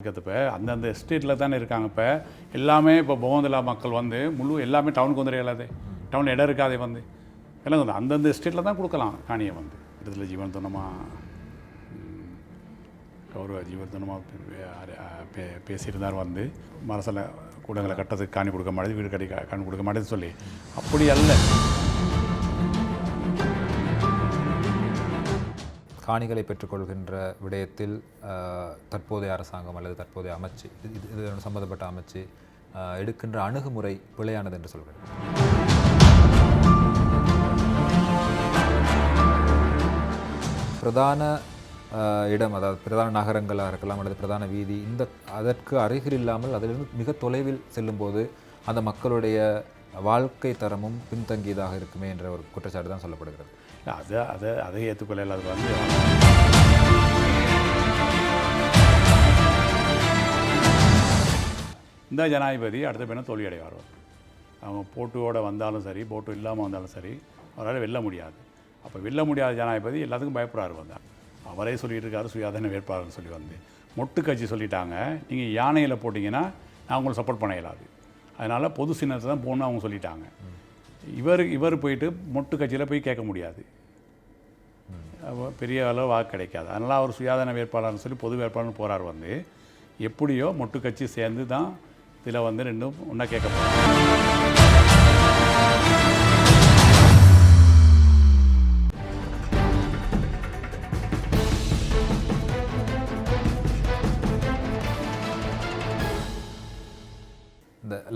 இருக்கிறது இப்போ அந்தந்த எஸ்டேட்டில் தானே இருக்காங்க இப்போ எல்லாமே இப்போ போகந்தில்லா மக்கள் வந்து முழு எல்லாமே டவுனுக்கு வந்துட இல்லாதே டவுன் இடம் இருக்காதே வந்து. எல்லாம் வந்து அந்தந்த எஸ்டேட்டில் தான் கொடுக்கலாம். காணியை வந்து. இடத்துல ஜீவன் துணமாக கௌரவ ஜீவன் துணமாக பேசியிருந்தார் வந்து. மரசில் கூடங்களை கட்டத்துக்கு காணி கொடுக்க மாட்டேது வீடு கட்டி காணி கொடுக்க மாட்டேன்னு சொல்லி. அப்படி அல்ல. காணிகளை பெற்றுக்கொள்கின்ற விடயத்தில் தற்போதைய அரசாங்கம் அல்லது தற்போதைய அமைச்சு இது இது- சம்மந்தப்பட்ட சம்பந்தப்பட்ட அமைச்சு எடுக்கின்ற அணுகுமுறை பிழையானது என்று சொல்கிறேன். பிரதான இடம் அதாவது பிரதான நகரங்களாக இருக்கலாம் அல்லது பிரதான வீதி இந்த அதற்கு அருகில் இல்லாமல் அதிலிருந்து மிக தொலைவில் செல்லும்போது அந்த மக்களுடைய வாழ்க்கை தரமும் பின்தங்கியதாக இருக்குமே என்ற ஒரு குற்றச்சாட்டு தான் சொல்லப்படுகிறது. அதை அதை அதை ஏற்றுக்கொள்ள அது வந்து. இந்த ஜனாதிபதி அடுத்த பின்ன தோல்வியடைவார். அவங்க போட்டுவோடு வந்தாலும் சரி போட்டு இல்லாமல் வந்தாலும் சரி அவரால் வெல்ல முடியாது. அப்போ வெல்ல முடியாத ஜனாதிபதி எல்லாத்துக்கும் பயப்படுறாரு வந்தார் அவரே சொல்லிட்டு இருக்காரு சுயாதீன வேட்பாளர்னு சொல்லி வந்து. மொட்டு கட்சி சொல்லிட்டாங்க நீங்கள் யானையில் போட்டிங்கன்னா நான் உங்களுக்கு சப்போர்ட் பண்ண இயலாது. அதனால் பொது சின்னத்தை தான் போகணும்னு அவங்க சொல்லிட்டாங்க. இவர் இவர் போயிட்டு மொட்டு கட்சியில் போய் கேட்க முடியாது. பெரிய அளவு வாக்கு கிடைக்காது. அதனால் அவர் சுயாதீன வேட்பாளர்னு சொல்லி பொது வேட்பாளர்னு போகிறார் வந்து. எப்படியோ மொட்டு கட்சி சேர்ந்து தான் இதில் வந்து ரெண்டும் ஒன்றா கேட்க போகிறாங்க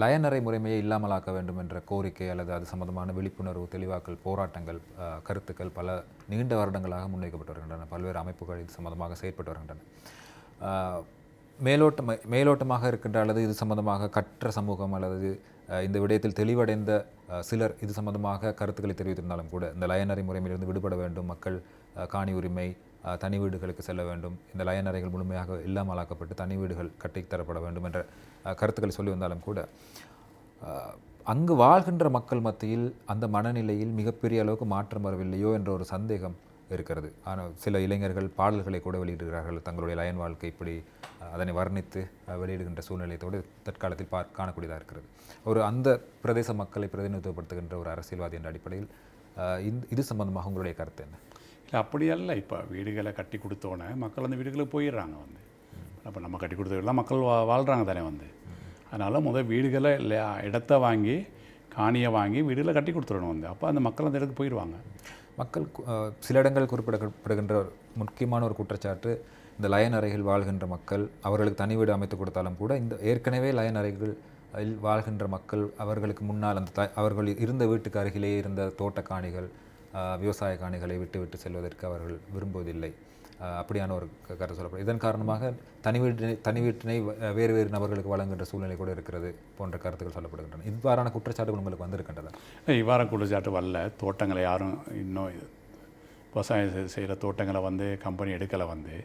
இந்த முறைமையை இல்லாமலாக்க வேண்டும் என்ற கோரிக்கை அல்லது அது சம்பந்தமான விழிப்புணர்வு தெளிவாக்கல் போராட்டங்கள் கருத்துக்கள் பல நீண்ட வருடங்களாக முன்வைக்கப்பட்டு வருகின்றன. பல்வேறு அமைப்புகள் இது சம்பந்தமாக செயற்பட்டு வருகின்றன. மேலோட்டம் மேலோட்டமாக இருக்கின்ற அல்லது இது சம்பந்தமாக கற்ற சமூகம் அல்லது இந்த விடயத்தில் தெளிவடைந்த சிலர் இது சம்பந்தமாக கருத்துக்களை தெரிவித்திருந்தாலும் கூட இந்த லயனறை முறைமையிலிருந்து விடுபட வேண்டும். மக்கள் காணி உரிமை தனி வீடுகளுக்கு செல்ல வேண்டும். இந்த லயன் அறைகள் முழுமையாக இல்லாமலாக்கப்பட்டு தனி வீடுகள் கட்டித் தரப்பட வேண்டும் என்ற கருத்துக்களை சொல்லி வந்தாலும் கூட அங்கு வாழ்கின்ற மக்கள் மத்தியில் அந்த மனநிலையில் மிகப்பெரிய அளவுக்கு மாற்றம் வரவில்லையோ என்ற ஒரு சந்தேகம் இருக்கிறது. ஆனால் சில இளைஞர்கள் பாடல்களை கூட வெளியிடுகிறார்கள். தங்களுடைய லயன் வாழ்க்கை இப்படி அதனை வர்ணித்து வெளியிடுகின்ற சூழ்நிலையத்தோடு தற்காலத்தில் பார் காணக்கூடியதாக இருக்கிறது. ஒரு அந்த பிரதேச மக்களை பிரதிநிதித்துவப்படுத்துகின்ற ஒரு அரசியல்வாதி என்ற அடிப்படையில் இந்த இது சம்பந்தமாக உங்களுடைய கருத்து என்ன? இல்லை அப்படி அல்ல இப்போ வீடுகளை கட்டி கொடுத்தோன்னே மக்கள் அந்த வீடுகளுக்கு போயிடுறாங்க வந்து. அப்போ நம்ம கட்டி கொடுத்த வீடுலாம் மக்கள் வா வாழ்கிறாங்க தானே வந்து. அதனால் முதல் வீடுகளை இல்லையா இடத்த வாங்கி காணியை வாங்கி வீடுகளை கட்டி கொடுத்துடணும் வந்து. அப்போ அந்த மக்கள் அந்த இடத்துக்கு போயிடுவாங்க. மக்கள் சில இடங்கள் குறிப்பிடப்படுகின்ற ஒரு முக்கியமான ஒரு குற்றச்சாட்டு இந்த லயன் அறைகள் வாழ்கின்ற மக்கள் அவர்களுக்கு தனி வீடு அமைத்து கொடுத்தாலும் கூட இந்த ஏற்கனவே லயன் அறைகள் வாழ்கின்ற மக்கள் அவர்களுக்கு முன்னால் அந்த த அவர்கள் இருந்த வீட்டுக்கு அருகிலேயே இருந்த தோட்ட காணிகள் விவசாய காணிகளை விட்டு விட்டு செல்வதற்கு அவர்கள் விரும்புவதில்லை. அப்படியான ஒரு கருத்து சொல்லப்படும். இதன் காரணமாக தனி வீட்டினை தனி வீட்டினை வேறு வேறு நபர்களுக்கு வழங்குகின்ற சூழ்நிலை கூட இருக்கிறது போன்ற கருத்துக்கள் சொல்லப்படுகின்றன. இவ்வாறான குற்றச்சாட்டுகள் உங்களுக்கு வந்திருக்கின்றன இவ்வாறு குற்றச்சாட்டு வரல. தோட்டங்களை யாரும் இன்னும் இது- விவசாயம் செய்கிற தோட்டங்களை வந்து கம்பெனி எடுக்கலை வந்து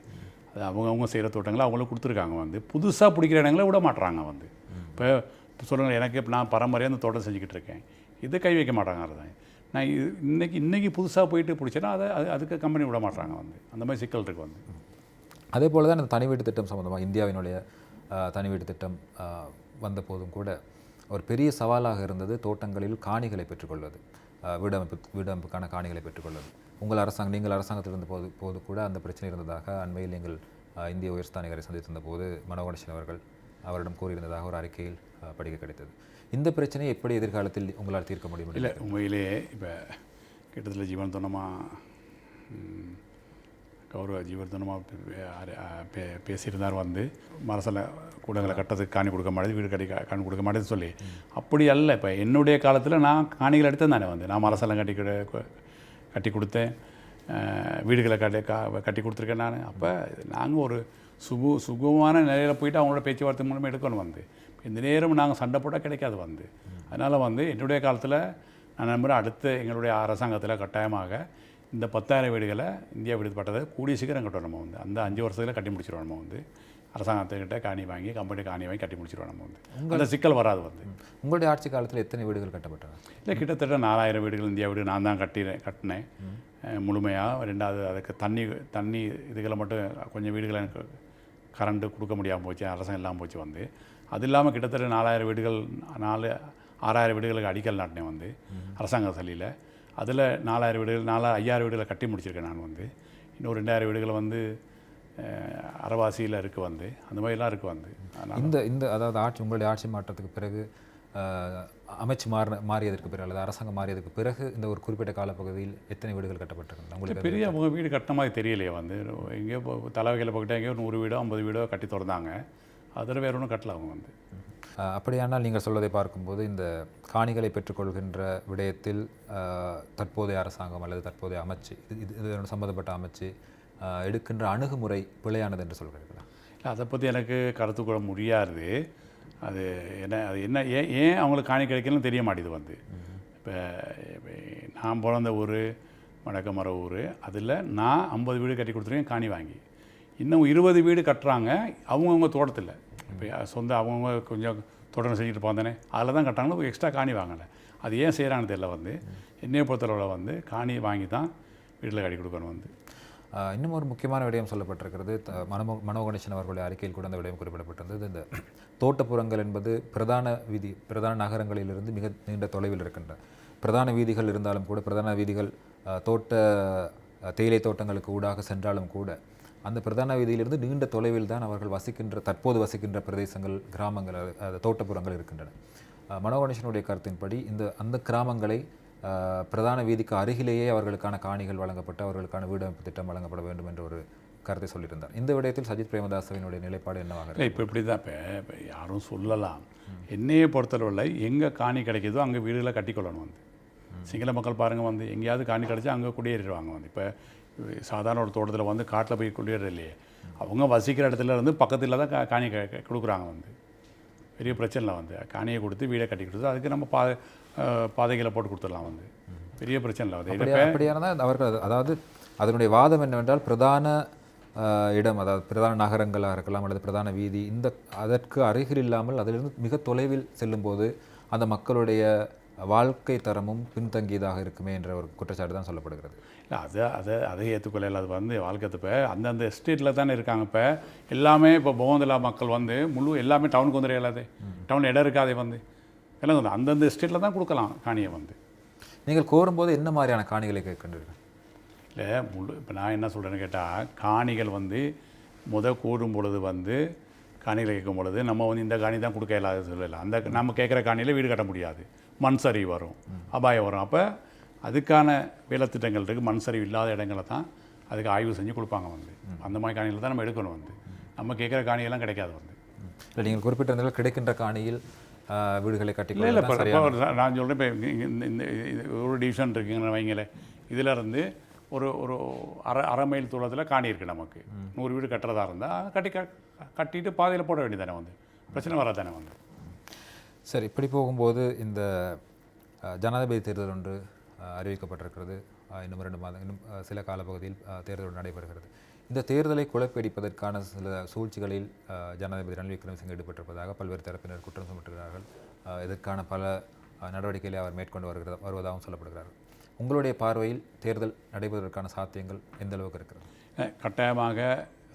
அது அவங்கவுங்க செய்கிற தோட்டங்களை அவங்களுக்கு கொடுத்துருக்காங்க வந்து. புதுசாக பிடிக்கிற இடங்களை விட மாட்றாங்க வந்து. இப்போ சொல்லுங்கள் எனக்கு இப்போ நான் பரம்பரையாக அந்த தோட்டம் செஞ்சுக்கிட்டு இருக்கேன். இது கை வைக்க மாட்டாங்க அதுதான். நான் இது இன்னைக்கு இன்றைக்கி புதுசாக போயிட்டு பிடிச்சேன்னா அதை அது அதுக்கு கம்பெனி விட மாட்டாங்க வந்து. அந்த மாதிரி சிக்கல் இருக்குது வந்து. அதே போல் தான் இந்த தனி வீட்டு திட்டம் சம்பந்தமாக இந்தியாவினுடைய தனி வீட்டு திட்டம் வந்த போதும் கூட ஒரு பெரிய சவாலாக இருந்தது தோட்டங்களில் காணிகளை பெற்றுக்கொள்வது. வீடமைப்பு வீடமைப்புக்கான காணிகளை பெற்றுக்கொள்வது. உங்கள் அரசாங்கம் நீங்கள் அரசாங்கத்தில் இருந்த போது போது கூட அந்த பிரச்சனை இருந்ததாக அண்மையில் எங்கள் இந்திய உயர்ஸ்தானிகரை சந்தித்திருந்த போது மனோகணேசன் அவர்கள் அவரிடம் கூறியிருந்ததாக ஒரு அறிக்கையில் படிக்க கிடைத்தது. இந்த பிரச்சனையை எப்படி எதிர்காலத்தில் உங்களால் தீர்க்க முடியும் இல்லை உண்மையிலேயே இப்போ கிட்டத்தட்ட ஜீவன் துணமாக கௌரவ பே பேசியிருந்தார் வந்து. மரசில் கூடங்களை கட்டத்துக்கு காணி கொடுக்க மாட்டேது வீடு கட்டி காணி கொடுக்க மாட்டேன்னு சொல்லி. அப்படி அல்ல இப்போ என்னுடைய காலத்தில் நான் காணிகள் எடுத்தேன் தானே வந்து. நான் மரசெல்லாம் கட்டி கட்டி கொடுத்தேன். வீடுகளை கட்டி கா கட்டி கொடுத்துருக்கேன் நான். அப்போ நாங்கள் ஒரு சுகு சுகமான நிலையில் போயிட்டு அவங்களோட பேச்சுவார்த்தை மூலமாக எடுக்கணும் வந்து. இந்த நேரம் நாங்கள் சண்டை போட்டால் கிடைக்காது வந்து. அதனால் வந்து என்னுடைய காலத்தில் நான் நம்புகிறேன் அடுத்த எங்களுடைய அரசாங்கத்தில் கட்டாயமாக இந்த பத்தாயிரம் வீடுகளை இந்தியா விடுபட்டதை கூடிய சீக்கிரம் கட்டணும் நம்ம வந்து. அந்த அஞ்சு வருஷத்தில் கட்டி முடிச்சிடுவோம் நம்ம வந்து. அரசாங்கத்துக்கிட்ட காணி வாங்கி கம்பெனி காணி வாங்கி கட்டி முடிச்சிடுவோம் நம்ம வந்து. அந்த சிக்கல் வராது வந்து. உங்களுடைய ஆட்சி காலத்தில் எத்தனை வீடுகள் கட்டப்பட்டன? இல்லை கிட்டத்தட்ட நாலாயிரம் வீடுகள் இந்தியா வீடு நான் தான் கட்டினேன். கட்டினேன் முழுமையாக ரெண்டாவது அதுக்கு தண்ணி தண்ணி இதுகளை மட்டும் கொஞ்சம் வீடுகளை எனக்கு கரண்ட்டு கொடுக்க முடியாமல் போச்சு அரசாங்கம் இல்லாமல் போச்சு வந்து. அது இல்லாமல் கிட்டத்தட்ட நாலாயிரம் வீடுகள் நாலு ஆறாயிரம் வீடுகளுக்கு அடிக்கல் நாட்டினேன் வந்து அரசாங்க சலியில் அதில் நாலாயிரம் வீடுகள் நாலா ஐயாயிரம் வீடுகளை கட்டி முடிச்சிருக்கேன் நான் வந்து. இன்னும் ரெண்டாயிரம் வீடுகள் வந்து அறவாசியில் இருக்குது வந்து. அந்த மாதிரிலாம் இருக்குது வந்து. இந்த இந்த அதாவது ஆட்சி உங்களுடைய ஆட்சி மாற்றத்துக்கு பிறகு அமைச்சு மாறின மாறியதற்கு பிறகு அல்லது அரசாங்கம் மாறியதற்கு பிறகு இந்த ஒரு குறிப்பிட்ட காலப்பகுதியில் எத்தனை வீடுகள் கட்டப்பட்டிருக்கின்றன உங்களுக்கு பெரிய அவங்க வீடு கட்டின மாதிரி தெரியலையே வந்து. எங்கேயோ இப்போ தலைவகையில் போக்கிட்டே எங்கேயோ நூறு வீடோ ஐம்பது வீடோ கட்டி திறந்தாங்க. அதில் வேற ஒன்றும் கட்டல அவங்க வந்து. அப்படியானால் நீங்கள் சொல்வதை பார்க்கும்போது இந்த காணிகளை பெற்றுக்கொள்கின்ற விடயத்தில் தற்போதைய அரசாங்கம் அல்லது தற்போதைய அமைச்சு இது இது இதனோடு சம்பந்தப்பட்ட அமைச்சு எடுக்கின்ற அணுகுமுறை பிழையானது என்று சொல்கிறீர்களா? இல்லை அதை பற்றி எனக்கு கருத்து கூட முடியாது. அது என்ன அது என்ன ஏன் ஏன் அவங்களுக்கு காணி கிடைக்கலன்னு தெரிய மாட்டேது வந்து. இப்போ நான் பிறந்த ஊர் வடக்கமர ஊர் அதில் நான் ஐம்பது வீடு கட்டி கொடுத்துருக்கேன் காணி வாங்கி. இன்னும் இருபது வீடு கட்டுறாங்க அவங்கவுங்க தோட்டத்தில். இப்போ சொந்த அவங்கவுங்க கொஞ்சம் தொடர்ந்து செஞ்சுட்டு போந்தானே அதில் தான் கட்டாங்களோ எக்ஸ்ட்ரா காணி வாங்கலை. அது ஏன் செய்கிறாங்கன்னு தெரியல வந்து. என்னைய பொறுத்தளவில் வந்து காணி வாங்கி தான் வீட்டில் கட்டி கொடுக்கணும் வந்து. இன்னும் ஒரு முக்கியமான விடயம் சொல்லப்பட்டிருக்கிறது. த- மனமோ மனோகணேசன் அவர்களுடைய அறிக்கையில் கூட அந்த விடயம் குறிப்பிடப்பட்டிருந்தது. இந்த தோட்டப்புறங்கள் என்பது பிரதான வீதி பிரதான நகரங்களிலிருந்து மிக நீண்ட தொலைவில் இருக்கின்றன பிரதான வீதிகள் இருந்தாலும் கூட பிரதான வீதிகள் தோட்ட தேயிலை தோட்டங்களுக்கு ஊடாக சென்றாலும் கூட அந்த பிரதான வீதியிலிருந்து நீண்ட தொலைவில் தான் அவர்கள் வசிக்கின்ற தற்போது வசிக்கின்ற பிரதேசங்கள் கிராமங்கள் தோட்டப்புறங்கள் இருக்கின்றன. மனோகணேசனுடைய கருத்தின்படி இந்த அந்த கிராமங்களை பிரதான வீதிக்கு அருகிலேயே அவர்களுக்கான காணிகள் வழங்கப்பட்டு அவர்களுக்கான வீடமைப்பு திட்டம் வழங்கப்பட வேண்டும் என்ற ஒரு கருத்தை சொல்லியிருந்தார். இந்த விடயத்தில் சஜித் பிரேமதாசவினுடைய நிலைப்பாடு என்னவாக இப்போ இப்படி தான் இப்போ யாரும் சொல்லலாம். என்னையை பொறுத்தளவில் எங்கே காணி கிடைக்குதோ அங்கே வீடுகளை கட்டிக்கொள்ளணும் வந்து. சிங்கள மக்கள் பாருங்கள் வந்து எங்கேயாவது காணி கிடைச்சா அங்கே குடியேறிடுவாங்க வந்து. இப்போ சாதாரண ஒரு தோட்டத்தில் வந்து காட்டில் போய் குடியேறது இல்லையே. அவங்க வசிக்கிற இடத்துல இருந்து பக்கத்தில் தான் காணி கொடுக்குறாங்க வந்து. பெரிய பிரச்சனை வந்து. காணியை கொடுத்து வீடை கட்டி கொடுத்து அதுக்கு நம்ம பா பாதைகளை போட்டு கொடுத்துடலாம் வந்து. பெரிய பிரச்சனை இல்லை. வந்து அப்படியா அப்படியானதான் அவர்கள் அது- அதாவது அதனுடைய வாதம் என்னவென்றால் பிரதான இடம் அதாவது பிரதான நகரங்களாக இருக்கலாம் அல்லது பிரதான வீதி இந்த அதற்கு அருகில் இல்லாமல் அதிலிருந்து மிக தொலைவில் செல்லும்போது அந்த மக்களுடைய வாழ்க்கை தரமும் பின்தங்கியதாக இருக்குமே என்ற ஒரு குற்றச்சாட்டு தான் சொல்லப்படுகிறது. இல்லை அதை அதை அதை ஏற்றுக்கொள்ள அது வந்து வாழ்க்கை இப்போ அந்தந்த எஸ்டேட்டில் தானே இருக்காங்க இப்போ. எல்லாமே இப்போ போவந்திலா மக்கள் வந்து முழு எல்லாமே டவுனுக்கு இல்லாதே டவுன் இடம் இருக்காதே வந்து. எல்லாம் வந்து அந்தந்த எஸ்டேட்டில் தான் கொடுக்கலாம் காணியை வந்து. நீங்கள் கோரும்போது என்ன மாதிரியான காணிகளை கேட்கின்றீர்கள்? இல்லை முழு இப்போ நான் என்ன சொல்கிறேன்னு கேட்டால் காணிகள் வந்து முத கூடும் பொழுது வந்து காணிகளை கேட்கும் பொழுது நம்ம வந்து இந்த காணி தான் கொடுக்க இல்லாத சொல்லல அந்த நம்ம கேட்குற காணியில் வீடு கட்ட முடியாது. மண் சரிவு வரும் அபாயம் வரும். அப்போ அதுக்கான வேலைத்திட்டங்கள் இருக்குது மண் சரிவு இல்லாத இடங்களை தான் அதுக்கு ஆய்வு செஞ்சு கொடுப்பாங்க வந்து. அந்த மாதிரி காணிகளை தான் நம்ம எடுக்கணும் வந்து. நம்ம கேட்குற காணியெல்லாம் கிடைக்காது வந்து. இல்லை நீங்கள் குறிப்பிட்டிருந்தால் கிடைக்கின்ற காணியில் வீடுகளை இப்போ நான் சொல்கிறேன் இப்போ இந்த ஒரு டிவிஷன் இருக்குங்கன்னு வைங்களேன் இதில் இருந்து ஒரு ஒரு அரை அரை மைல் தூரத்தில் காணி இருக்குது நமக்கு. நூறு வீடு கட்டுறதா இருந்தால் கட்டி கட்டிட்டு பாதையில் போட வேண்டியதானே வந்து. பிரச்சனை வராதானே வந்து. சரி இப்படி போகும்போது இந்த ஜனாதிபதி தேர்தல் ஒன்று அறிவிக்கப்பட்டிருக்கிறது. இன்னும் ரெண்டு மாதம் இன்னும் சில காலப்பகுதியில் தேர்தல் நடைபெறுகிறது. இந்த தேர்தலை குழப்பியடிப்பதற்கான சில சூழ்ச்சிகளில் ஜனாதிபதி ரணில் விக்ரமசிங்கே ஈடுபட்டிருப்பதாக பல்வேறு தரப்பினர் குற்றம் சுமத்துகிறார்கள். இதற்கான பல நடவடிக்கைகளை அவர் மேற்கொண்டு வருகிறது வருவதாகவும் சொல்லப்படுகிறார். உங்களுடைய பார்வையில் தேர்தல் நடைபெறுவதற்கான சாத்தியங்கள் எந்த அளவுக்கு இருக்கிறது? கட்டாயமாக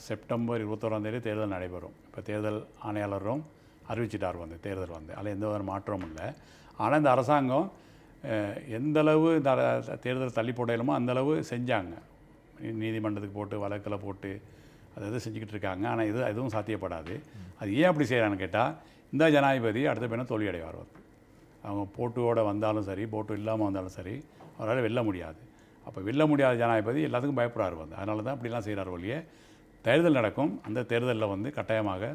செப்டம்பர் இருபத்தோராம் தேதி தேர்தல் நடைபெறும். இப்போ தேர்தல் ஆணையாளரும் அறிவிச்சிட்டார் வந்து தேர்தல் வந்து. அதில் எந்த ஒரு மாற்றமும் இல்லை. ஆனால் இந்த அரசாங்கம் எந்தளவு இந்த தேர்தல் தள்ளி போடையிலுமோ அந்த செஞ்சாங்க. நீதிமன்றத்துக்கு போட்டு வழக்கில் போட்டு அதை இது செஞ்சுக்கிட்டு இருக்காங்க. ஆனால் இது எதுவும் சாத்தியப்படாது. அது ஏன் அப்படி செய்கிறான்னு கேட்டால் இந்த ஜனாதிபதி அடுத்த பின்ன தோல்வி அடைவார் அவர். அவங்க போட்டுவோட வந்தாலும் சரி போட்டு இல்லாமல் வந்தாலும் சரி அவரால் வெல்ல முடியாது. அப்போ வெல்ல முடியாத ஜனாதிபதி எல்லாத்துக்கும் பயப்படுறாரு வந்து. அதனால தான் அப்படிலாம் செய்கிறார் ஒழிய தேர்தல் நடக்கும். அந்த தேர்தலில் வந்து கட்டாயமாக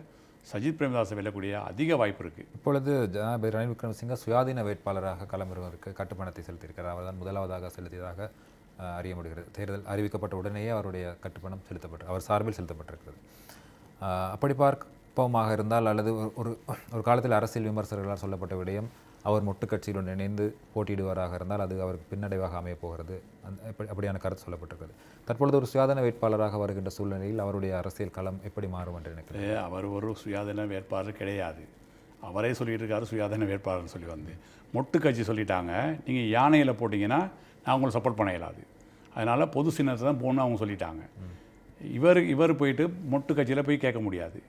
சஜித் பிரேமதாஸை வெல்லக்கூடிய அதிக வாய்ப்பு இருக்குது இப்பொழுது ஜனாதிபதி ரணில் விக்ரமசிங்க சுயாதீன வேட்பாளராக களமிறவருக்கு கட்டுப்பணத்தை செலுத்தியிருக்கிறார். அவர்தான் முதலாவதாக செலுத்தியதாக அறிய முடிகிறது. தேர்தல் அறிவிக்கப்பட்ட உடனேயே அவருடைய கட்டுப்பணம் செலுத்தப்பட்டு அவர் சார்பில் செலுத்தப்பட்டிருக்கிறது. அப்படி பார்ப்போமாக இருந்தால் அல்லது ஒரு- ஒரு ஒரு காலத்தில் அரசியல் விமர்சகர்களால் சொல்லப்பட்ட விடயம் அவர் மொட்டு கட்சியுடன் இணைந்து போட்டியிடுவாராக இருந்தால் அது அவருக்கு பின்னடைவாக அமையப் போகிறது. அந்த அப்படியான கருத்து சொல்லப்பட்டிருக்கிறது. தற்பொழுது ஒரு சுயாதீன வேட்பாளராக வருகின்ற சூழ்நிலையில் அவருடைய அரசியல் களம் எப்படி மாறும் என்று நினைக்கிறேன் அவர் ஒரு சுயாதீன வேட்பாளர் கிடையாது. அவரே சொல்லிட்டு இருக்காரு சுயாதீன வேட்பாளர்னு சொல்லி வந்து. மொட்டு கட்சி சொல்லிட்டாங்க. நீங்கள் யானையில் போட்டிங்கன்னா நான் சப்போர்ட் பண்ண இயலாது. அதனால் பொது சின்னத்தை தான் போகணும்னு அவங்க சொல்லிட்டாங்க. இவர் இவர் போயிட்டு மொட்டு கட்சியில் போய் கேட்க முடியாது.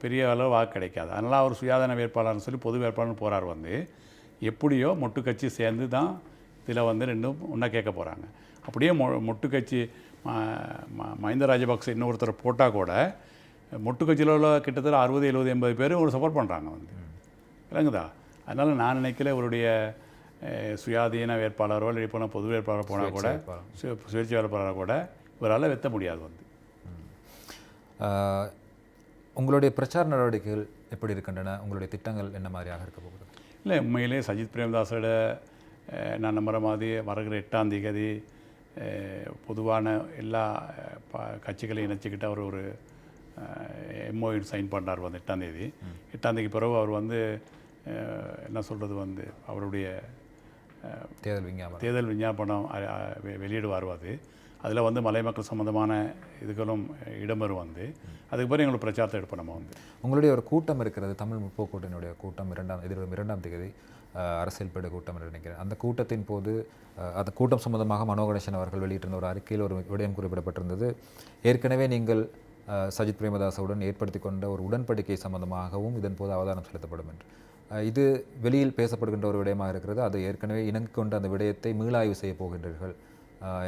பெரிய அளவு வாக்கு கிடைக்காது. அதனால் அவர் சுயாதீன வேட்பாளர்னு சொல்லி பொது வேட்பாளர்னு போகிறார் வந்து எப்படியோ மொட்டு கட்சி சேர்ந்து தான் இதில் வந்து ரெண்டும் ஒன்றா கேட்க போகிறாங்க அப்படியே மொ மொட்டு கட்சி ம- ம- மஹிந்த ராஜபக்சே இன்னொருத்தர் போட்டால் கூட மொட்டு கட்சியில் உள்ள கிட்டத்தட்ட அறுபது எழுபது எண்பது பேர் ஒரு சப்போர்ட் பண்ணுறாங்க வந்து. விளங்குதா? அதனால் நான் நினைக்கல இவருடைய சுயாதீன வேட்பாளரோ இல்லை இப்போ பொது வேட்பாளர் போனால் கூட சுயேட்சை வேட்பாளராக கூட இவரால் வெத்த முடியாது வந்து. உங்களுடைய பிரச்சார நடவடிக்கைகள் எப்படி இருக்கின்றன? உங்களுடைய திட்டங்கள் என்ன மாதிரியாக இருக்க போகுது? இல்லை உண்மையிலே சஜித் பிரேமதாஸோட நான் நம்புகிற மாதிரி வருகிற எட்டாம் தேதி பொதுவான எல்லா கட்சிகளையும் இணைச்சிக்கிட்டு அவர் ஒரு எம்ஓஇ சைன் பண்ணார் வந்து எட்டாம் தேதி. எட்டாம் தேதிக்கு பிறகு அவர் வந்து என்ன சொல்கிறது வந்து அவருடைய தேர்தல் விஞ்ஞாபனம். தேர்தல் விஞ்ஞாபனம் வெளியிடுவார் அது. அதில் வந்து மலை மக்கள் சம்மந்தமான இதுகளும் இடம்பெறும் வந்து. அதுக்கு பிறகு எங்களுக்கு பிரச்சாரத்தை எடுப்போம் நம்ம வந்து. உங்களுடைய ஒரு கூட்டம் இருக்கிறது தமிழ் முற்போக்கூட்டினுடைய கூட்டம் இரண்டாம் எதிர்வரும் இரண்டாம் தேதி அரசியல் பீட கூட்டம் என்று நினைக்கிறேன். அந்த கூட்டத்தின் போது அந்த கூட்டம் சம்பந்தமாக மனோ கணேசன் அவர்கள் வெளியிட்டிருந்த ஒரு அறிக்கையில் ஒரு விடயம் குறிப்பிடப்பட்டிருந்தது. ஏற்கனவே நீங்கள் சஜித் பிரேமதாசவுடன் ஏற்படுத்தி கொண்ட ஒரு உடன்படிக்கை சம்பந்தமாகவும் இதன் போது அவதானம் செலுத்தப்படும் என்று. இது வெளியில் பேசப்படுகின்ற ஒரு விடயமாக இருக்கிறது. அது ஏற்கனவே இணங்கிக் கொண்ட அந்த விடயத்தை மீளாய்வு செய்ய போகின்றீர்கள்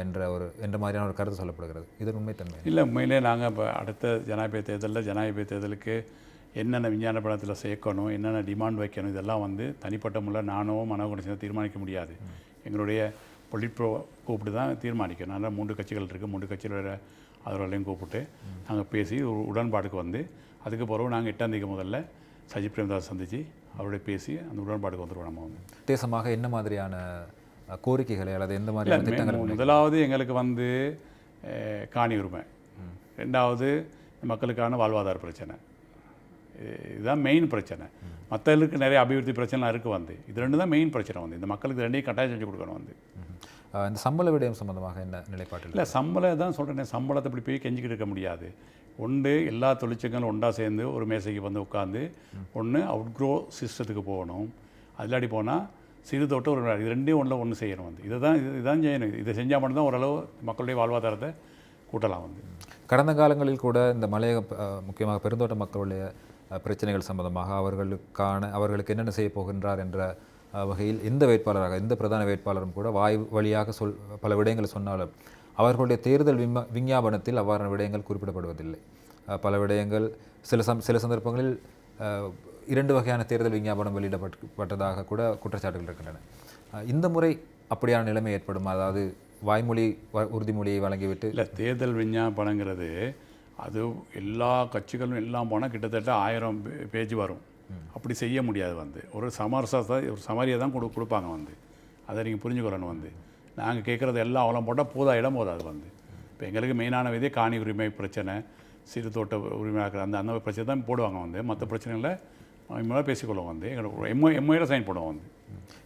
என்ற ஒரு என்ற மாதிரியான ஒரு கருத்து சொல்லப்படுகிறது. இதன் உண்மைத்தன்மை இல்லை உண்மையிலே நாங்கள் இப்போ அடுத்த ஜனாதிபதி தேர்தலில் ஜனாதிபதி தேர்தலுக்கு என்னென்ன விஞ்ஞான படத்தில் சேர்க்கணும் என்னென்ன டிமாண்ட் வைக்கணும் இதெல்லாம் வந்து தனிப்பட்ட முறையில் நானோ மனோகுணசினோ தீர்மானிக்க முடியாது. எங்களுடைய பொலிட்ப்ரோ கூப்பிட்டு தான் தீர்மானிக்கணும். அதனால் மூன்று கட்சிகள் இருக்குது மூன்று கட்சிகளோட ஆதரவுகளையும் கூப்பிட்டு நாங்கள் பேசி ஒரு உடன்பாடுக்கு வந்து அதுக்கு பிறகு நாங்கள் எட்டாம் தேதி முதல்ல சஜித் பிரேமதாஸ் சந்தித்து அவருடைய பேசி அந்த உடன்பாடுக்கு வந்துடுவோம் நம்ம வந்து. உத்தேசமாக என்ன மாதிரியான கோரிக்கைகளை அல்லது எந்த மாதிரியான இல்லை, திட்டங்களை மே- முதலாவது எங்களுக்கு வந்து காணி உரிமை. ரெண்டாவது மக்களுக்கான வாழ்வாதார பிரச்சனை. இது- இதுதான் மெயின் பிரச்சனை. மற்றவர்களுக்கு நிறைய அபிவிருத்தி பிரச்சனை இருக்குது வந்து. இது ரெண்டு தான் மெயின் பிரச்சனை வந்து. இந்த மக்களுக்கு ரெண்டையும் கட்டாயம் செஞ்சு கொடுக்கணும் வந்து. இந்த சம்பள விடயம் சம்பந்தமாக என்ன நிலைப்பாட்டில் இல்லை சம்பளம் தான் சொல்கிறேன் சம்பளத்தை இப்படி போய் கெஞ்சிக்கிட்டு இருக்க முடியாது. ஒன்று எல்லா தொழிற்சங்களும் ஒன்றா சேர்ந்து ஒரு மேசைக்கு வந்து உட்காந்து ஒன்று அவுட் க்ரோ சிஸ்டத்துக்கு போகணும் அதிலாடி போனால் சிறு தோட்டம் ஒரு இது ரெண்டையும் ஒன்றில் ஒன்று செய்யணும் வந்து. இதை தான் இது இதுதான் செய்யணும். இதை செஞ்சால் மட்டும்தான் ஓரளவு மக்களுடைய வாழ்வாதாரத்தை கூட்டலாம் வந்து. கடந்த காலங்களில் கூட இந்த மலையக முக்கியமாக பெருந்தோட்ட மக்களுடைய பிரச்சனைகள் சம்பந்தமாக அவர்களுக்கான அவர்களுக்கு என்னென்ன செய்ய போகின்றார் என்ற வகையில் எந்த வேட்பாளராக எந்த பிரதான வேட்பாளரும் கூட வாய் வழியாக சொல் பல விடயங்களை சொன்னாலும் அவர்களுடைய தேர்தல் விம்ம விஞ்ஞாபனத்தில் அவ்வாறான விடயங்கள் குறிப்பிடப்படுவதில்லை. பல விடயங்கள் சில சம் சில சந்தர்ப்பங்களில் இரண்டு வகையான தேர்தல் விஞ்ஞாபனம் வெளியிடப்பட்டதாக கூட குற்றச்சாட்டுகள் இருக்கின்றன. இந்த முறை அப்படியான நிலைமை ஏற்படும்? அதாவது வாய்மொழி வ- உறுதிமொழியை வழங்கிவிட்டு இல்லை தேர்தல் விஞ்ஞாபனங்கிறது அது எல்லா கட்சிகளும் எல்லாம் போனால் கிட்டத்தட்ட ஆயிரம் பேஜ் வரும். அப்படி செய்ய முடியாது வந்து. ஒரு சமரசத்தை ஒரு சமரியை தான் கொடு கொடுப்பாங்க வந்து. அதை நீங்கள் புரிஞ்சுக்கொள்ளணும் வந்து. நாங்கள் கேட்குறது எல்லாம் அவலம் போட்டால் போதா இடம் போதாது வந்து. இப்போ எங்களுக்கு மெயினான விதே காணி உரிமை பிரச்சனை சிறு தோட்ட உரிமை ஆக்கிற அந்த அந்த பிரச்சனை தான் போடுவாங்க வந்து. மற்ற பிரச்சனைகளை இவங்களாம் பேசிக்கொள்வோம் வந்து. எங்களோட எம்ஓ எம்ஓயில் சைன் பண்ணுவோம் வந்து.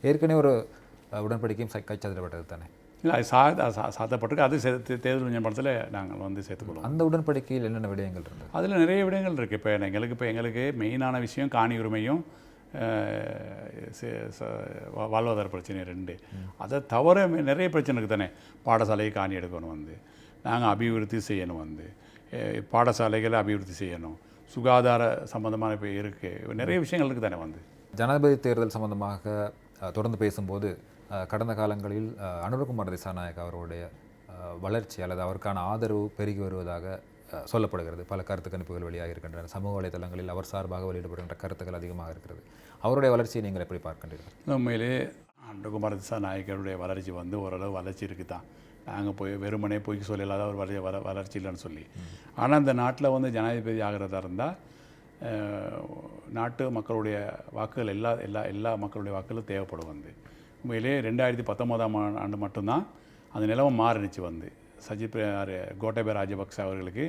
ஏற்கனவே ஒரு உடன்படிக்கையும் கைச்சாத்திடப்பட்டது தானே? இல்லை அது சா அது சாத்தப்பட்டிருக்கு. அது சே- தே- தேர்தல் விஞ்ஞாபனத்தில் நாங்கள் வந்து சேர்த்துக்கொள்வோம். அந்த உடன்படிக்கையில் என்னென்ன விடயங்கள் இருந்தது? அதில் நிறைய விடயங்கள் இருக்குது இப்போ எங்களுக்கு இப்போ எங்களுக்கு மெயினான விஷயம் காணி உரிமையும் வாழ்வாதார பிரச்சனை ரெண்டு. அதை தவிர நிறைய பிரச்சனை இருக்குது தானே. பாடசாலையை காணி எடுக்கணும் வந்து. நாங்கள் அபிவிருத்தி செய்யணும் வந்து. பாடசாலைகளை அபிவிருத்தி செய்யணும். சுகாதார சம்பந்தமான இப்போ இருக்குது நிறைய விஷயங்கள் இருக்குது தானே வந்து. ஜனாதிபதி தேர்தல் சம்பந்தமாக அஹ், தொடர்ந்து பேசும்போது கடந்த காலங்களில் அனுரகுமார் திசாநாயக் அவருடைய வளர்ச்சி அல்லது அவருக்கான ஆதரவு பெருகி வருவதாக சொல்லப்படுகிறது. பல கருத்து கணிப்புகள் வெளியாக இருக்கின்றன. சமூக வலைதளங்களில் அவர் சார்பாக வெளியிடப்படுகின்ற கருத்துக்கள் அதிகமாக இருக்கிறது. அவருடைய வளர்ச்சியை நீங்கள் எப்படி பார்க்கின்றீர்கள்? உண்மையிலே அண்டகுமார திசா நாயக்கருடைய வளர்ச்சி வந்து ஓரளவு வளர்ச்சி இருக்குது தான் நாங்கள் போய் வெறுமனே பொய்க்கு சொல்லலாத ஒரு வளர்ச்சி வள வளர்ச்சி இல்லைன்னு சொல்லி. ஆனால் இந்த நாட்டில் வந்து ஜனாதிபதி ஆகிறதா இருந்தால் நாட்டு மக்களுடைய வாக்குகள் எல்லா எல்லா எல்லா மக்களுடைய வாக்குகளும் தேவைப்படும் வந்து. உண்மையிலே ரெண்டாயிரத்தி பத்தொம்போதாம் ஆண்டு மட்டும்தான் அந்த நிலவம் மாறினுச்சு வந்து. சஜித் பிரே- கோட்டபய ராஜபக்ச அவர்களுக்கு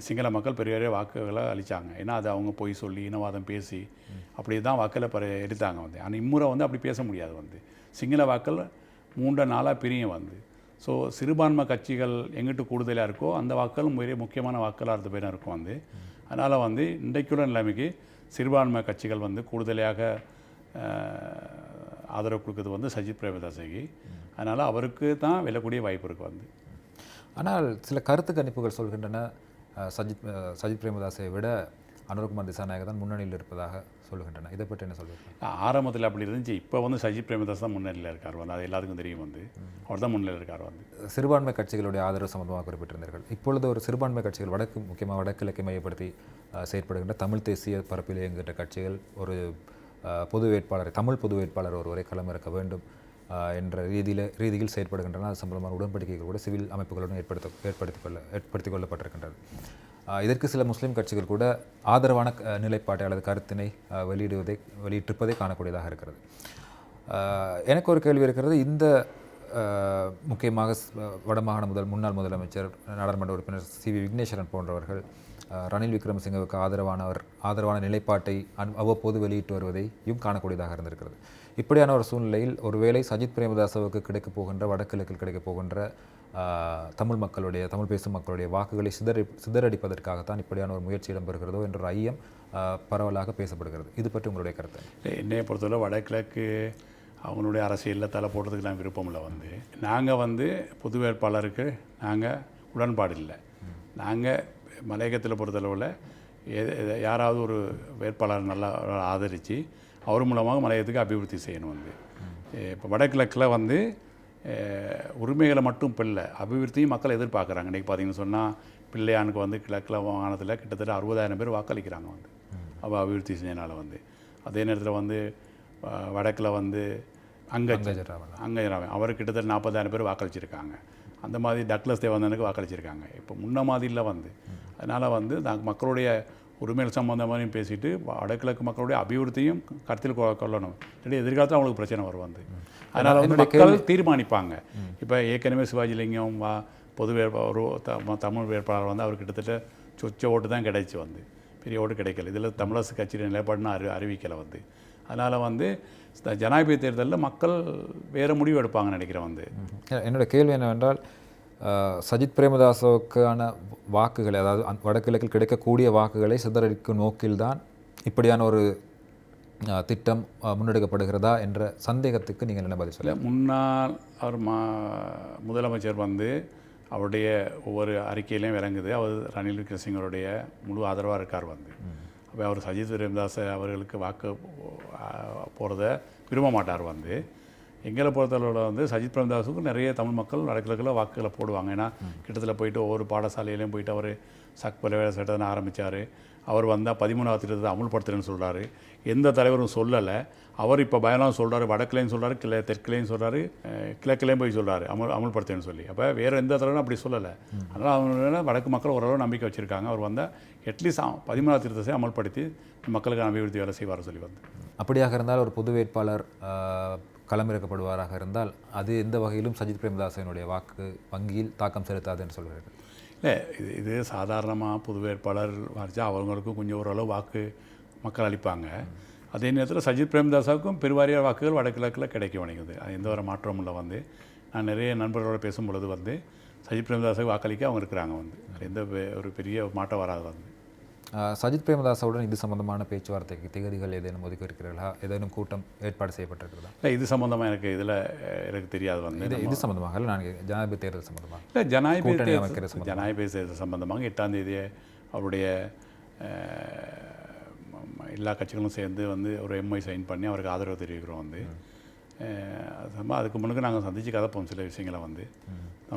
சிங்கள மக்கள் பெரிய வாக்குகளை அளித்தாங்க ஏன்னா அது அவங்க போய் சொல்லி இனவாதம் பேசி அப்படி தான் வாக்களை பெற எடுத்தாங்க வந்து. ஆனால் இம்முறை வந்து அப்படி பேச முடியாது வந்து. சிங்கள வாக்கள் மூன்று நாளாக பிரியும் வந்து. ஸோ சிறுபான்மை கட்சிகள் எங்கிட்டு கூடுதலாக இருக்கோ அந்த வாக்கள் மிக முக்கியமான வாக்களாக இருந்த பேரும் இருக்கும் வந்து. அதனால் வந்து இன்றைக்குள்ள நிலைமைக்கு சிறுபான்மை கட்சிகள் வந்து கூடுதலாக ஆதரவு கொடுக்குறது வந்து சஜித் பிரேமதாசகி அதனால் அவருக்கு தான் வெல்லக்கூடிய வாய்ப்பு இருக்குது வந்து. ஆனால் சில கருத்து கணிப்புகள் சொல்கின்றன. சஜித் சஜித் பிரேமதாஸை விட அனுரகுமார் திசாநாயகர் தான் முன்னணியில் இருப்பதாக சொல்கின்றன. இதை பற்றி என்ன சொல்லுங்கள் ஆரம்பத்தில் அப்படி இருந்துச்சு. இப்போ வந்து சஜித் பிரேமதாஸ் தான் முன்னிலையில் இருக்கார். வந்து அது எல்லாத்துக்கும் தெரியும் வந்து. அவர் தான் முன்னிலையில் இருக்கார் வந்து. சிறுபான்மை கட்சிகளுடைய ஆதரவு சம்பந்தமாக குறிப்பிட்டிருந்தீர்கள். இப்பொழுது ஒரு சிறுபான்மை கட்சிகள் வடக்கு முக்கியமாக வடகிழக்கை மையப்படுத்தி செயற்படுகின்ற தமிழ் தேசிய பரப்பில் இயங்குகின்ற கட்சிகள் ஒரு பொது வேட்பாளரை தமிழ் பொது வேட்பாளர் ஒருவரை களமிறக்க வேண்டும். என்ற ரீதியில் ரீதியில் செயற்படுகின்றன. அது சம்பந்தமான உடன்படிக்கைகள் கூட சிவில் அமைப்புகளுடன் ஏற்படுத்த ஏற்படுத்திக் கொள்ள ஏற்படுத்திக் கொள்ளப்பட்டிருக்கின்றது. இதற்கு சில முஸ்லீம் கட்சிகள் கூட ஆதரவான நிலைப்பாட்டை அல்லது கருத்தினை வெளியிடுவதை வெளியிட்டிருப்பதை காணக்கூடியதாக இருக்கிறது. எனக்கு ஒரு கேள்வி இருக்கிறது. இந்த முக்கியமாக வடமாகாண முதல் முன்னாள் முதலமைச்சர் நாடாளுமன்ற உறுப்பினர் சி. வி. விக்னேஸ்வரன் போன்றவர்கள் ரணில் விக்ரமசிங்கவுக்கு ஆதரவானவர் ஆதரவான நிலைப்பாட்டை அன்- அவ்வப்போது வெளியிட்டு வருவதையும் காணக்கூடியதாக இருந்திருக்கிறது. இப்படியான ஒரு சூழ்நிலையில் ஒருவேளை சஜித் பிரேமதாசவுக்கு கிடைக்கப் போகின்ற வடகிழக்கில் கிடைக்கப் போகின்ற தமிழ் மக்களுடைய தமிழ் பேசும் மக்களுடைய வாக்குகளை சிதறி சிதறடிப்பதற்காகத்தான் இப்படியான ஒரு முயற்சி இடம்பெறுகிறதோ என்ற ஒரு ஐயம் பரவலாக பேசப்படுகிறது. இது பற்றி உங்களுடைய கருத்து? என்ன? என்னையை பொறுத்தவரை வடகிழக்கு அவங்களுடைய அரசியலில் தலை போடுறதுக்கு நான் விருப்பம் இல்லை வந்து. நாங்கள் வந்து பொது வேட்பாளருக்கு நாங்கள் உடன்பாடு இல்லை. நாங்கள் மலையகத்தில் பொறுத்தளவில் யாராவது ஒரு வேட்பாளர் நல்லா ஆதரித்து அவர் மூலமாக மலையகத்துக்கு அபிவிருத்தி செய்யணும் வந்து. இப்போ வடகிழக்கில் வந்து உரிமைகளை மட்டும் இல்லை அபிவிருத்தியும் மக்கள் எதிர்பார்க்குறாங்க. இன்றைக்கி பார்த்தீங்கன்னு சொன்னால் பிள்ளையானுக்கு வந்து கிழக்கில் மாகாணத்தில் கிட்டத்தட்ட அறுபதாயிரம் பேர் வாக்களிக்கிறாங்க வந்து. அவ அபிவிருத்தி செஞ்சனால வந்து. அதே நேரத்தில் வந்து வடக்கில் வந்து அங்க அங்கஜராவன் அவர் கிட்டத்தட்ட நாற்பதாயிரம் பேர் வாக்களிச்சிருக்காங்க. அந்த மாதிரி டக்ளஸ் தேவந்தனுக்கு வாக்களிச்சிருக்காங்க. இப்போ முன்ன மாதிரியில் வந்து. அதனால் வந்து மக்களுடைய உரிமைகள் சம்பந்தமாகவும் பேசிட்டு வடகிழக்கு மக்களுடைய அபிவிருத்தியும் கருத்தில் கொ- கொள்ளணும். இல்லாட்டி எதிர்காலத்தில் அவங்களுக்கு பிரச்சனை வரும் வந்து. அதனால் வந்து மக்கள் தீர்மானிப்பாங்க. இப்போ ஏற்கனவே சிவாஜிலிங்கம் வா பொது வேட்பா ஒரு தமிழ் வேட்பாளர் வந்து அவர் கிட்டத்தட்ட சொச்ச ஓட்டு தான் கிடைச்சி வந்து. பெரிய ஓட்டு கிடைக்கல. இதில் தமிழரசு கட்சியின் நிலைப்பாடுன்னு அறி அறிவிக்கலை வந்து. அதனால் வந்து ஜனாதிபதி தேர்தலில் மக்கள் வேறு முடிவு எடுப்பாங்கன்னு நினைக்கிறேன் வந்து. என்னோட கேள்வி என்னவென்றால் சஜித் பிரேமதாசவுக்கான வாக்குகளை அதாவது வடகிழக்கில் கிடைக்கக்கூடிய வாக்குகளை சிதறடிக்கும் நோக்கில்தான் இப்படியான ஒரு திட்டம் முன்னெடுக்கப்படுகிறதா என்ற சந்தேகத்துக்கு நீங்கள் என்ன பதில் சொல்ல முன்னாள் அவர் மா முதலமைச்சர் வந்து அவருடைய ஒவ்வொரு அறிக்கையிலையும் விளங்குது அவர் ரணில் விக்ரமசிங்கருடைய முழு ஆதரவாக இருக்கார் வந்து அப்போ அவர் சஜித் பிரேமதாஸ் அவர்களுக்கு வாக்கு போகிறத விரும்ப மாட்டார் வந்து எங்களை பொறுத்தளவில் வந்து சஜித் பிரேமதாஸுக்கும் நிறைய தமிழ் மக்கள் வடகிழக்கில் வாக்குகளை போடுவாங்க. ஏன்னா கிட்டத்தட்ட போயிட்டு ஒவ்வொரு பாடசாலையிலையும் போயிட்டு அவர் சக்பல வேலை சட்டத்தை ஆரம்பித்தார் அவர் வந்தால் பதிமூணாவது திட்டத்தை அமுல்படுத்துறேன்னு சொல்கிறாரு எந்த தலைவரும் சொல்லலை. அவர் இப்போ பயலாம் சொல்கிறாரு வடக்குலேயும் சொல்கிறாரு கிளை தெற்குலேயும் சொல்கிறாரு கிழக்குலேயும் போய் சொல்கிறாரு அமல் அமுல்படுத்துறேன்னு சொல்லி. அப்போ வேறு எந்த தலைவரும் அப்படி சொல்லலை. அதனால் அவங்க வடக்கு மக்கள் ஓரளவு நம்பிக்கை வச்சுருக்காங்க. அவர் வந்தால் அட்லீஸ்ட் பதிமூணாவது திட்டத்தை அமல்படுத்தி மக்களுக்கு அபிவிருத்தி வேலை செய்வார் சொல்லி வந்து. அப்படியாக இருந்தால் ஒரு பொது வேட்பாளர் களமிறக்கப்படுவாராக இருந்தால் அது எந்த வகையிலும் சஜித் பிரேமதாசனுடைய வாக்கு வங்கியில் தாக்கம் செலுத்தாது என்று சொல்கிறார்கள். இல்லை இது இது சாதாரணமாக புது வேட்பாளர் வரைச்சா அவங்களுக்கும் கொஞ்சம் ஓரளவு வாக்கு மக்கள் அளிப்பாங்க. அதே நேரத்தில் சஜித் பிரேமதாசாவுக்கும் பெருவாரியார் வாக்குகள் வடகிழக்கில் கிடைக்க வணிகுது அது எந்த ஒரு மாற்றமும் இல்லை வந்து. நான் நிறைய நண்பர்களோட பேசும் பொழுது வந்து சஜித் பிரேமதாஸுக்கு வாக்களிக்க அவங்க இருக்கிறாங்க வந்து. எந்த பெ- ஒரு பெரிய மாற்றம் வராது வந்து. சஜித் பிரேமதாசவுடன் இது சம்பந்தமான பேச்சுவார்த்தைக்கு திகதிகள் ஏதேனும் ஒதுக்கி இருக்கிறீர்களா ஏதேனும் கூட்டம் ஏற்பாடு செய்யப்பட்டிருக்கிறதா? இல்லை இது சம்மந்தமாக எனக்கு இதில் எனக்கு தெரியாது வந்து. இது இது சம்பந்தமாக இல்லை நான். ஜனாதிபதி தேர்தல் சம்பந்தமாக? இல்லை ஜனாதிபதி சம்பந்தமா? ஜனாதிபதி தேர்தல் சம்பந்தமாக எட்டாம் தேதி அவருடைய எல்லா கட்சிகளும் சேர்ந்து வந்து ஒரு எம்ஐ சைன் பண்ணி அவருக்கு ஆதரவு தெரிவிக்கிறோம் வந்து. அதுக்கு முன்னுக்கு நாங்கள் சந்திச்சு கதைப்போம் சில விஷயங்களை வந்து.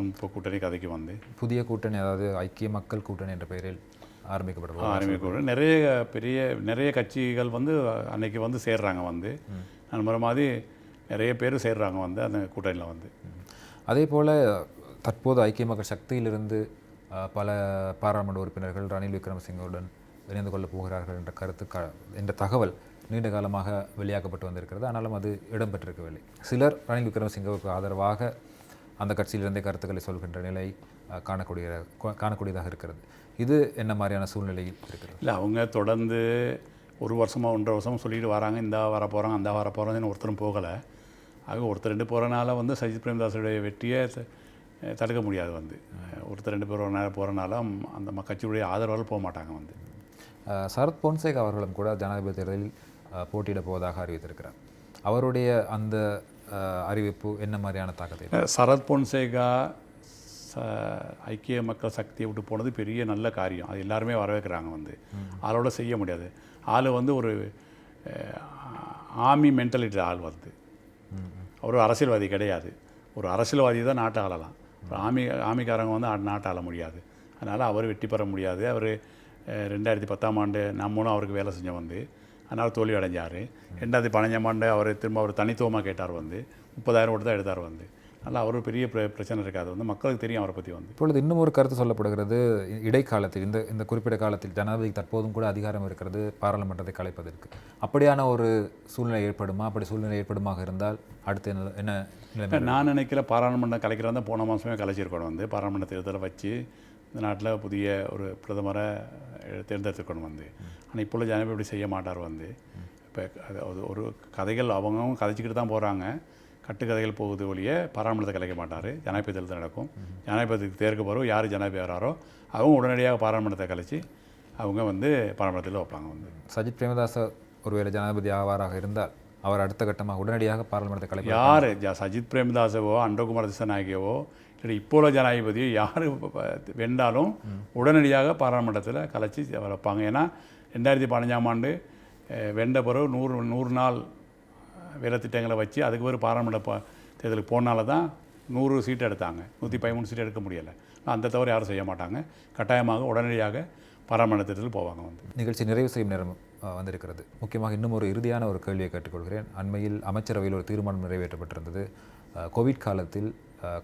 இப்போ கூட்டணி கதைக்கு வந்து. புதிய கூட்டணி அதாவது ஐக்கிய மக்கள் கூட்டணி என்ற பெயரில் ஆரம்பிக்கப்படும். ஆரம்பிக்கிறோம் நிறைய பெரிய நிறைய கட்சிகள் வந்து அன்னைக்கு வந்து சேர்றாங்க வந்து. முறை மாதிரி நிறைய பேர் சேர்றாங்க வந்து அந்த கூட்டணியில் வந்து. அதே போல் தற்போது ஐக்கிய மக்கள் சக்தியிலிருந்து பல பாராளுமன்ற உறுப்பினர்கள் ரணில் விக்ரமசிங்கவுடன் இணைந்து கொள்ளப் போகிறார்கள் என்ற கருத்து க என்ற தகவல் நீண்ட காலமாக வெளியாக்கப்பட்டு வந்திருக்கிறது. ஆனாலும் அது இடம்பெற்றிருக்கவில்லை. சிலர் ரணில் விக்ரமசிங்கவுக்கு ஆதரவாக அந்த கட்சியிலிருந்தே கருத்துக்களை சொல்கின்ற நிலை காணக்கூடிய காணக்கூடியதாக இருக்கிறது. இது என்ன மாதிரியான சூழ்நிலையில் இருக்கிறது? இல்லை அவங்க தொடர்ந்து ஒரு வருஷமாக ஒன்றரை வருஷமாக சொல்லிட்டு வராங்க. இந்த வர போகிறாங்க அந்த வர போகிறாங்கன்னு ஒருத்தரும் போகலை. ஆக ஒருத்தர் ரெண்டு போகிறனால வந்து சஜித் பிரேமதாஸுடைய வெற்றியை தடுக்க முடியாது வந்து. ஒருத்தர் ரெண்டு பேர் போகிறனால அந்த கட்சியுடைய ஆதரவால் போக மாட்டாங்க வந்து. சரத் பொன்சேகா அவர்களும் கூட ஜனாதிபதி தேர்தலில் அஹ், போட்டியிடப் போவதாக அறிவித்திருக்கிறார். அவருடைய அந்த அறிவிப்பு என்ன மாதிரியான தாக்கத்தை? சரத் பொன்சேகா ச ஐக்கிய மக்கள் சக்தியை விட்டு போனது பெரிய நல்ல காரியம். அது எல்லாருமே வரவேற்கிறாங்க வந்து. அதோட செய்ய முடியாது. ஆள் வந்து ஒரு ஆர்மி மென்டாலிட்டி ஆள் வந்து. அவர் ஒரு அரசியல்வாதி கிடையாது. ஒரு அரசியல்வாதி தான் நாட்டை ஆளலாம். ஒரு ஆமி ஆமிக்காரங்க வந்து நாட்டை ஆள முடியாது. அதனால் அவர் வெற்றி பெற முடியாது. அவர் ரெண்டாயிரத்தி பத்தாம் ஆண்டு நம்மளும் அவருக்கு வேலை செஞ்சோம் வந்து. அதனால் தோல்வி அடைஞ்சார். ரெண்டாயிரத்தி பதினஞ்சாம் ஆண்டு அவர் திரும்ப அவர் தனித்துவமாக கேட்டார் வந்து. முப்பதாயிரம் ஓட்டு தான் எடுத்தார் வந்து. அதனால் அவர் பெரிய பிர- பிரச்சனை இருக்காது. வந்து மக்களுக்கு தெரியும் அவரை பற்றி வந்து. இப்பொழுது இன்னும் ஒரு கருத்து சொல்லப்படுகிறது. இடைக்காலத்தில் இந்த இந்த குறிப்பிட்ட காலத்தில் ஜனாதிபதி தற்போதும் கூட அதிகாரம் இருக்கிறது பாராளுமன்றத்தை கலைப்பதற்கு. அப்படியான ஒரு சூழ்நிலை ஏற்படுமா? அப்படி சூழ்நிலை ஏற்படுமாக இருந்தால் அடுத்து என்ன என்ன நான் நினைக்கிற பாராளுமன்றம் கலைக்கிறது போன மாதமே கலைச்சிருக்கணும். வந்து பாராளுமன்ற தேர்தலை வச்சு இந்த நாட்டில் புதிய ஒரு பிரதமரை தேர்ந்தெடுத்துக்கணும் வந்து. ஆனால் இப்போ ஜனாதிபதி இப்படி செய்ய மாட்டார் வந்து. இப்போ ஒரு கதைகள் அவங்களும் கதைச்சிக்கிட்டு தான் போகிறாங்க கட்டுக்கதைகள் போகுது ஒழிய பாராளுமன்றத்தை கலைக்க மாட்டார். ஜனாதிபதி தேர்தல் நடக்கும். ஜனாதிபதிக்கு தேர்க்கு போகிறோம் யார் ஜனாதிபதி வராரோ அவங்க உடனடியாக பாராளுமன்றத்தை கலைச்சி அவங்க வந்து பாராளுமன்றத்தில் வைப்பாங்க வந்து. சஜித் பிரேமதாச ஒருவேளை ஜனாதிபதி ஆவாராக இருந்தால் அவர் அடுத்த கட்டமாக உடனடியாக பாராளுமன்றத்தை கலைப்பார் யார்? ஜ- சஜித் பிரேமதாசவோ அண்டகுமார் திசநாயகவோ இல்லை இப்போ உள்ள ஜனாதிபதியோ யார் வென்றாலும் உடனடியாக பாராளுமன்றத்தில் கலைச்சி வைப்பாங்க. ஏன்னா ரெண்டாயிரத்தி பதினஞ்சாம் ஆண்டு வென்ற பிறகு நூறு நூறு நாள் வேலை திட்டங்களை வச்சு அதுக்கு ஒரு பாராளுமன்ற ப தேர்தலுக்கு போனால தான் நூறு சீட்டு எடுத்தாங்க. நூற்றி பதிமூணு சீட் எடுக்க முடியலை. அந்த தவிர யாரும் செய்ய மாட்டாங்க. கட்டாயமாக உடனடியாக பாராளுமன்ற தேர்தலில் போவாங்க வந்து. நிகழ்ச்சி நிறைவு செய்யும் நேரம் வந்திருக்கிறது. முக்கியமாக இன்னும் ஒரு இறுதியான ஒரு கேள்வியை கேட்டுக்கொள்கிறேன். அண்மையில் அமைச்சரவையில் ஒரு தீர்மானம் நிறைவேற்றப்பட்டிருந்தது. கோவிட் காலத்தில்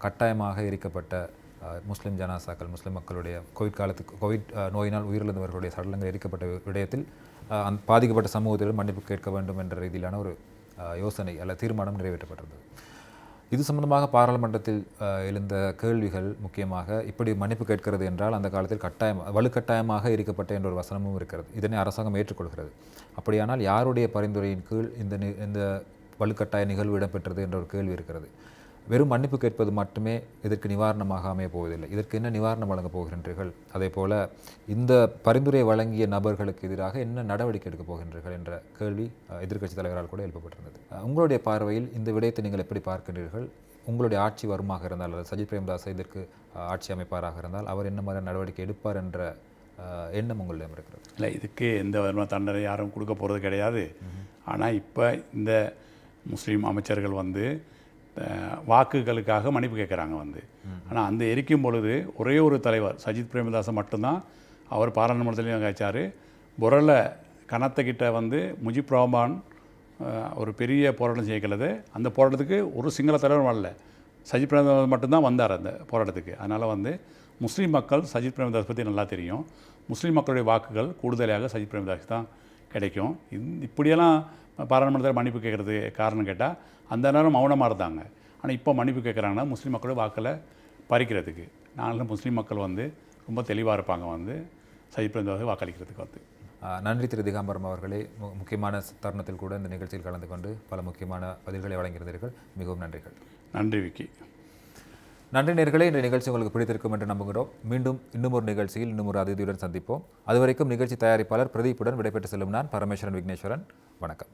கட்டாயமாக எரிக்கப்பட்ட முஸ்லீம் முஸ்லிம் ஜனாசாக்கள் முஸ்லிம் மக்களுடைய கோவிட் காலத்துக்கு கோவிட் நோயினால் உயிரிழந்தவர்களுடைய சடலங்கள் எரிக்கப்பட்ட விடயத்தில் அந் பாதிக்கப்பட்ட சமூகத்திடம் மன்னிப்பு கேட்க வேண்டும் என்ற ரீதியிலான ஒரு யோசனை அல்ல தீர்மானம் நிறைவேற்றப்பட்டிருந்தது. இது சம்பந்தமாக பாராளுமன்றத்தில் எழுந்த கேள்விகள் முக்கியமாக இப்படி மன்னிப்பு கேட்கிறது என்றால் அந்த காலத்தில் கட்டாயம் வலுக்கட்டாயமாக இருக்கப்பட்ட என்ற ஒரு வசனமும் இருக்கிறது. இதனை அரசாங்கம் ஏற்றுக்கொள்கிறது. அப்படியானால் யாருடைய பரிந்துரையின் கீழ் இந்த நி- இந்த வலுக்கட்டாய நிகழ்வு இடம்பெற்றது என்ற ஒரு கேள்வி இருக்கிறது. வெறும் மன்னிப்பு கேட்பது மட்டுமே இதற்கு நிவாரணமாக அமையப் போவதில்லை. இதற்கு என்ன நிவாரணம் வழங்கப் போகின்றீர்கள்? அதே போல இந்த பரிந்துரை வழங்கிய நபர்களுக்கு எதிராக என்ன நடவடிக்கை எடுக்கப் போகின்றீர்கள் என்ற கேள்வி எதிர்க்கட்சித் தலைவரால் கூட எழுப்பப்பட்டிருந்தது. உங்களுடைய பார்வையில் இந்த விடயத்தை நீங்கள் எப்படி பார்க்கின்றீர்கள்? உங்களுடைய ஆட்சி வருமாக இருந்தால் அல்லது சஜித் பிரேமதாஸ் இதற்கு ஆட்சி அமைப்பாராக இருந்தால் அவர் என்ன மாதிரி நடவடிக்கை எடுப்பார் என்ற எண்ணம் உங்களிடம் இருக்கிறது? இல்லை இதுக்கு எந்த விதமான தண்டனை யாரும் கொடுக்க போகிறது கிடையாது. ஆனால் இப்போ இந்த முஸ்லீம் அமைச்சர்கள் வந்து வாக்குகளுக்காக மன்னிப்பு கேட்குறாங்க வந்து. ஆனால் அந்த எரிக்கும் பொழுது ஒரே ஒரு தலைவர் சஜித் பிரேமதாசன் மட்டும்தான் அவர் பாராளுமன்றத்திலையும் காய்ச்சார் புரல கனத்தக்கிட்ட வந்து முஜிப் ரஹ்மான் ஒரு பெரிய போராட்டம் செய்யக்கிறது அந்த போராட்டத்துக்கு ஒரு சிங்கள தலைவர் வரல. சஜித் பிரேமதாஸ் மட்டும்தான் வந்தார் அந்த போராட்டத்துக்கு. அதனால் வந்து முஸ்லீம் மக்கள் சஜித் பிரேமதாஸ் பற்றி நல்லா தெரியும். முஸ்லீம் மக்களுடைய வாக்குகள் கூடுதலாக சஜித் பிரேமதாஸ் தான் கிடைக்கும். இப்படியெல்லாம் பாராளுமன்றத்தில் மன்னிப்பு கேட்குறது காரணம் கேட்டால் அந்த நேரம் மௌனமாக இருந்தாங்க. ஆனால் இப்போ மன்னிப்பு கேட்குறாங்கன்னா முஸ்லீம் மக்களுடைய வாக்களை பறிக்கிறதுக்கு. நாங்களும் முஸ்லீம் மக்கள் வந்து ரொம்ப தெளிவாக இருப்பாங்க வந்து பிரேமதாஸ் வாக்களிக்கிறதுக்கு வந்து. நன்றி திரு திகாம்பரம் அவர்களே. முக்கியமான தருணத்தில் கூட இந்த நிகழ்ச்சியில் கலந்து கொண்டு பல முக்கியமான பதில்களை வழங்கியிருந்தீர்கள். மிகவும் நன்றிகள். நன்றி விக்கி. நன்றி நேர்களே இந்த நிகழ்ச்சி உங்களுக்கு பிடித்திருக்கும் என்று நம்புகிறோம். மீண்டும் இன்னும் ஒரு நிகழ்ச்சியில் இன்னும் ஒரு அதிதியுடன் சந்திப்போம். அதுவரைக்கும் நிகழ்ச்சி தயாரிப்பாளர் பிரதீப்புடன் விடைபெற்று செல்லும் நான் பரமேஸ்வரன் விக்னேஸ்வரன். வணக்கம்.